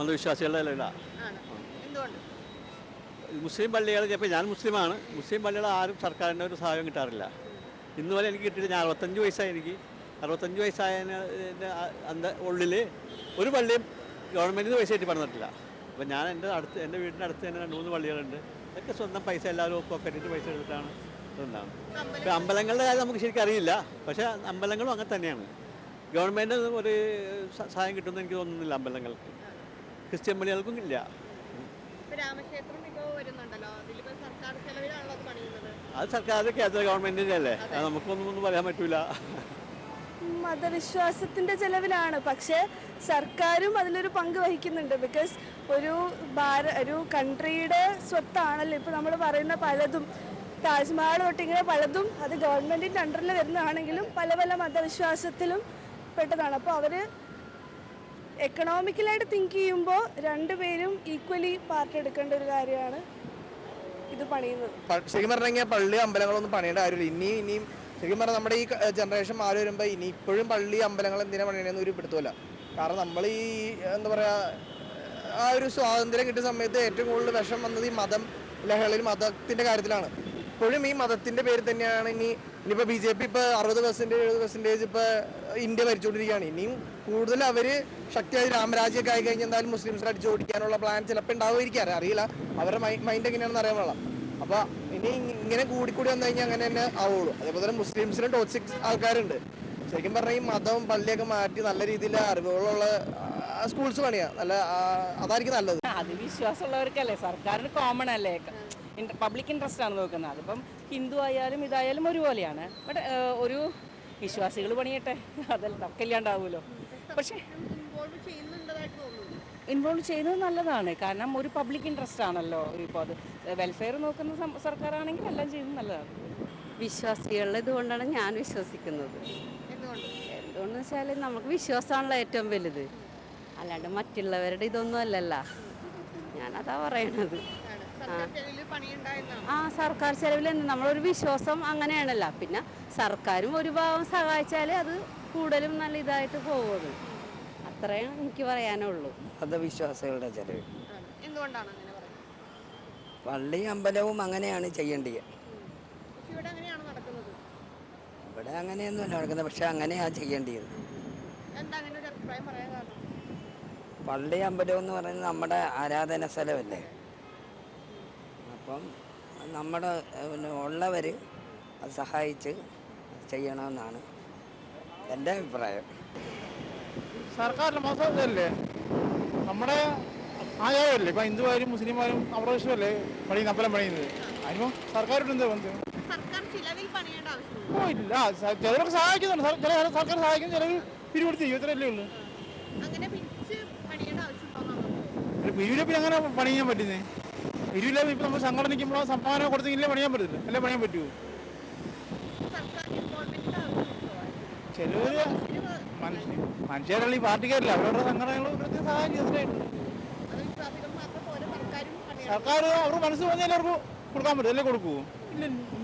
മതവിശ്വാസികളുടെ ഇല്ല മുസ്ലിം പള്ളികൾ ചിലപ്പോൾ ഞാൻ മുസ്ലിമാണ്. മുസ്ലിം പള്ളികൾ ആരും സർക്കാരിന്റെ ഒരു സഹായം കിട്ടാറില്ല. ഇന്ന് വരെ എനിക്ക് കിട്ടിയിട്ട് ഞാൻ അറുപത്തഞ്ച് വയസ്സായി എനിക്ക്. അറുപത്തഞ്ച് വയസ്സായതിന് അന്ത ഉള്ളിൽ ഒരു പള്ളിയും ഗവൺമെന്റിന് പൈസ കിട്ടി പറഞ്ഞിട്ടില്ല അപ്പം ഞാൻ എന്റെ അടുത്ത് എന്റെ വീടിന്റെ അടുത്ത് തന്നെ രണ്ട് മൂന്ന് പള്ളികളുണ്ട്. അതൊക്കെ സ്വന്തം പൈസ എല്ലാവരും പോക്കറ്റിട്ട് പൈസ എടുത്തിട്ടാണ് ഇതുണ്ടാണ് ഇപ്പം അമ്പലങ്ങളുടെ കാര്യം നമുക്ക് ശരിക്കും അറിയില്ല. പക്ഷേ അമ്പലങ്ങളും അങ്ങനെ തന്നെയാണ്. ഗവൺമെന്റ് ഒരു സഹായം കിട്ടുമെന്ന് എനിക്ക് തോന്നുന്നില്ല അമ്പലങ്ങൾക്ക്. ക്രിസ്ത്യൻ പള്ളികൾക്കും ഇല്ല. രാമക്ഷേത്രം വരുന്നുണ്ടല്ലോ. സർക്കാർ ചെലവിലാണല്ലോ അത് പണിയുന്നത്. അത് സർക്കാർ കേന്ദ്ര ഗവൺമെന്റിന്റെ അല്ലേ അത്. നമുക്കൊന്നും ഒന്നും പറയാൻ പറ്റൂല. മതവിശ്വാസത്തിന്റെ ചെലവിലാണ്. പക്ഷേ സർക്കാരും അതിലൊരു പങ്ക് വഹിക്കുന്നുണ്ട്. ബിക്കോസ് ഒരു ഭാര ഒരു കൺട്രിയുടെ സ്വത്താണല്ലോ ഇപ്പൊ നമ്മൾ പറയുന്ന പലതും. താജ്മഹൽ തൊട്ടിങ്ങനെ പലതും അത് ഗവൺമെന്റിന്റെ അണ്ടറിൽ വരുന്നതാണെങ്കിലും പല പല മതവിശ്വാസത്തിലും പെട്ടതാണ്. അപ്പോൾ അവർ എക്കണോമിക്കലായിട്ട് തിങ്ക് ചെയ്യുമ്പോൾ രണ്ടുപേരും ഈക്വലി പാർട്ട് എടുക്കേണ്ട ഒരു കാര്യമാണ് ഇത് പണിയുന്നത്. ശരിക്കും പറഞ്ഞാൽ പള്ളി അമ്പലങ്ങളൊന്നും പണിയേണ്ട കാര്യമില്ല. ഇനിയും ഇനിയും ശരിക്കും പറഞ്ഞാൽ നമ്മുടെ ഈ ജനറേഷൻ മാറി വരുമ്പോൾ ഇനി ഇപ്പോഴും പള്ളി അമ്പലങ്ങൾ എന്തിനാ പണിയണമെന്ന് ഒരു പിടുത്തമില്ല കാരണം നമ്മൾ ഈ എന്താ പറയുക ആ ഒരു സ്വാതന്ത്ര്യം കിട്ടിയ സമയത്ത് ഏറ്റവും കൂടുതൽ വിഷം വന്നത് ഈ മതം ലഹളയിൽ മതത്തിന്റെ കാര്യത്തിലാണ്. ഇപ്പോഴും ഈ മതത്തിന്റെ പേര് തന്നെയാണ് ഇനി ഇനിയിപ്പോൾ ബി ജെ പി ഇപ്പോൾ അറുപത് പെർസെന്റേജ് എഴുപത് പെർസെന്റേജ് ഇപ്പോൾ ഇന്ത്യ ഭരിച്ചുകൊണ്ടിരിക്കുകയാണ് ഇനിയും കൂടുതൽ അവർ ശക്തിയായി രാമരാജ്യമൊക്കെ ആയി കഴിഞ്ഞാൽ എന്തായാലും മുസ്ലിംസിനെ അടിച്ചു ഓടിക്കാനുള്ള പ്ലാൻ ചിലപ്പോൾ ഉണ്ടാവുമായിരിക്കും. അറിയില്ല. അവരുടെ മൈൻഡ് എങ്ങനെയാണെന്ന് അറിയാൻ പാടില്ല. അപ്പൊ ഇനി ഇങ്ങനെ കൂടിക്കൂടി വന്നു കഴിഞ്ഞാൽ അങ്ങനെ തന്നെ ആവുള്ളൂ. അതേപോലെ തന്നെ മുസ്ലിംസിന് ടോക്സിക് ആൾക്കാരുണ്ട്. ശരിക്കും പറഞ്ഞാൽ ഈ മതവും പള്ളിയൊക്കെ മാറ്റി നല്ല രീതിയിൽ അറിവുകളുള്ള സ്കൂൾസ് പണിയാ. നല്ല അതായിരിക്കും നല്ലത്. അത് വിശ്വാസമുള്ളവർക്കല്ലേ? സർക്കാരിന് കോമൺ അല്ലേ? പബ്ലിക് ഇൻട്രസ്റ്റ് ആണ് നോക്കുന്നത്. അതിപ്പം ഹിന്ദു ആയാലും ഇതായാലും ഒരുപോലെയാണ്. ബട്ട് ഒരു വിശ്വാസികൾ പണിയട്ടെ. അതല്ല തക്കില്ലാണ്ടാവുമല്ലോ പക്ഷേ ഇൻവോൾവ് ചെയ്യുന്നത് നല്ലതാണ്. കാരണം ഒരു പബ്ലിക് ഇൻട്രസ്റ്റ് ആണല്ലോ. ഇപ്പോൾ അത് വെൽഫെയർ നോക്കുന്ന സർക്കാരാണെങ്കിൽ എല്ലാം ചെയ്യുന്നത് നല്ലതാണ്. വിശ്വാസികളുടെ ഇതുകൊണ്ടാണ് ഞാൻ വിശ്വസിക്കുന്നത്. എന്തുകൊണ്ട്? എന്തുകൊണ്ടെന്ന് വെച്ചാൽ നമുക്ക് വിശ്വാസമാണല്ലോ ഏറ്റവും വലുത്. അല്ലാണ്ട് മറ്റുള്ളവരുടെ ഇതൊന്നും അല്ലല്ലോ. ഞാനതാ പറയണത്. ആ സർക്കാർ ചെലവിൽ നമ്മളൊരു വിശ്വാസം അങ്ങനെയാണല്ലോ. പിന്നെ സർക്കാരും ഒരു ഭാഗം സഹായിച്ചാൽ അത് കൂടുതലും നല്ല ഇതായിട്ട് പോകുള്ളൂ അത്രയും എനിക്ക് പറയാനുള്ളൂ. അന്ധവിശ്വാസികളുടെ ചെലവ്. എന്തുകൊണ്ടാണ് പള്ളി അമ്പലവും അങ്ങനെയാണ് ചെയ്യേണ്ടത് പക്ഷെ ഇവിടെ അങ്ങനെയാണ് നടക്കുന്നത്? ഇവിടെ അങ്ങനെയൊന്നുമല്ല നടക്കുന്നത്. പക്ഷെ അങ്ങനെയാണ് ചെയ്യേണ്ടത് എന്താ അങ്ങനെ ഒരു അഭിപ്രായം പറയാൻ കാരണം? പള്ളി അമ്പലം എന്ന് പറയുന്നത് നമ്മുടെ ആരാധന സ്ഥലമല്ലേ? അപ്പം നമ്മുടെ പിന്നെ ഉള്ളവർ അത് സഹായിച്ച് ചെയ്യണമെന്നാണ് എന്റെ അഭിപ്രായം. സർക്കാരിന്റെ മതമല്ലേ നമ്മുടെ ആചാരമല്ലേ ഇപ്പം ഹിന്ദുവായാലും മുസ്ലിംമാരും അവരുടെ വിഷയമല്ലേ പണിയുന്നത് അമ്പലം പണിയുന്നത്? അതിനിപ്പോ സർക്കാരോട് എന്താ ബന്ധം സർക്കാർ ചിലവിൽ പണിയേണ്ട ആവശ്യമില്ല. ഓ ഇല്ല. ചിലവർക്ക് സഹായിക്കുന്നുണ്ട്. ചില സർക്കാർ സഹായിക്കുന്നു ചിലവർ പിരിവെടുത്ത് ചെയ്യും. ഇത്രയല്ലേ ഉള്ളൂ. പിരിവിലെ പിന്നെ അങ്ങനെ പണിയാൻ പറ്റുന്നേ? പിരിവില്ല ഇപ്പൊ നമ്മൾ സംഘടനയ്ക്കുമ്പോൾ സംഭാവന കൊടുത്തെങ്കിലേ പണിയാൻ പറ്റില്ല അല്ലേ പണിയാൻ പറ്റുമോ ചിലവര് മനുഷ്യ മനുഷ്യരല്ല ഈ പാർട്ടിക്കാരില്ല. അവരവരുടെ സംഘടനകൾ കൃത്യം സഹായം ചെയ്തിട്ടേ ഉള്ളൂ അത് വിശ്വാസികൾ മാത്രം പോലെ സർക്കാരും സർക്കാർ അവർ മനസ്സ് പറഞ്ഞാലും അവർക്ക് കൊടുക്കാൻ പറ്റും. അല്ലേ കൊടുക്കൂ? ഇല്ലല്ലോ